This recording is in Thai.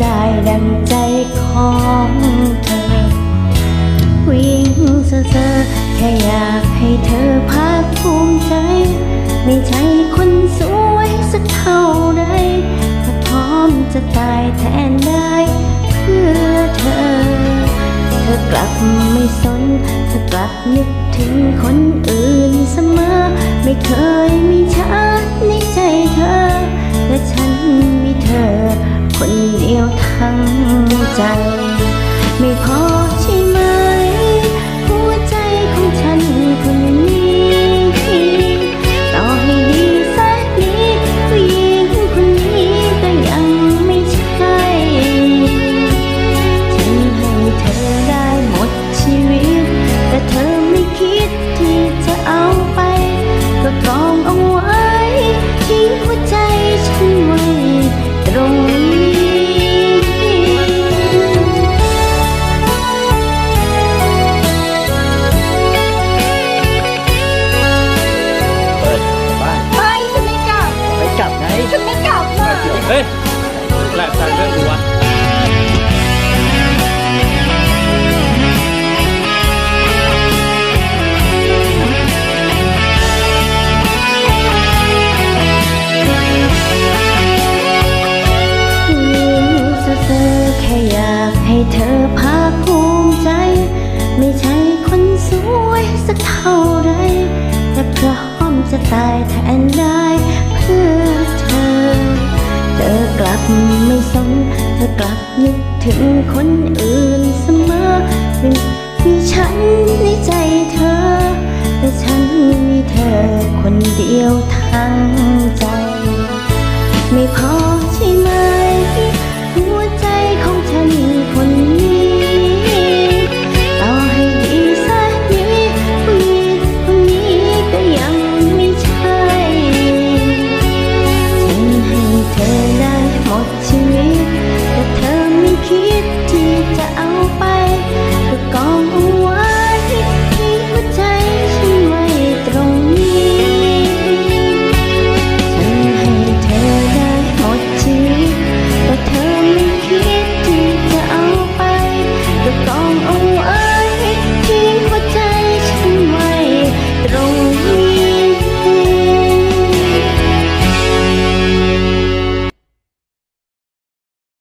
ได้ดังใจของเธอ วิ่งเซอแค่อยากให้เธอภาคภูมิใจ ไม่ใช่คนสวยสักเท่าไรแต่พร้อมจะตายแทนได้เพื่อเธอ เธอกลับไม่สนเธอกลับนึกถึงคนอื่นเสมอ ไม่เคยมีฉัน ใจ ไม่ขอ เฮ้ยแหลกแต่เรื่องกูวะยิ่งเซ่อแค่อยากให้เธอภาคภูมิใจ ไม่ใช่คนสวยสักเท่าไร แต่พร้อมจะตายแทนได้เพื่อ ถึงคนอื่นเสมอมีมีฉันในใจเธอ แต่ฉันมีเธอคนเดียวทั้งใจ ไม่พอ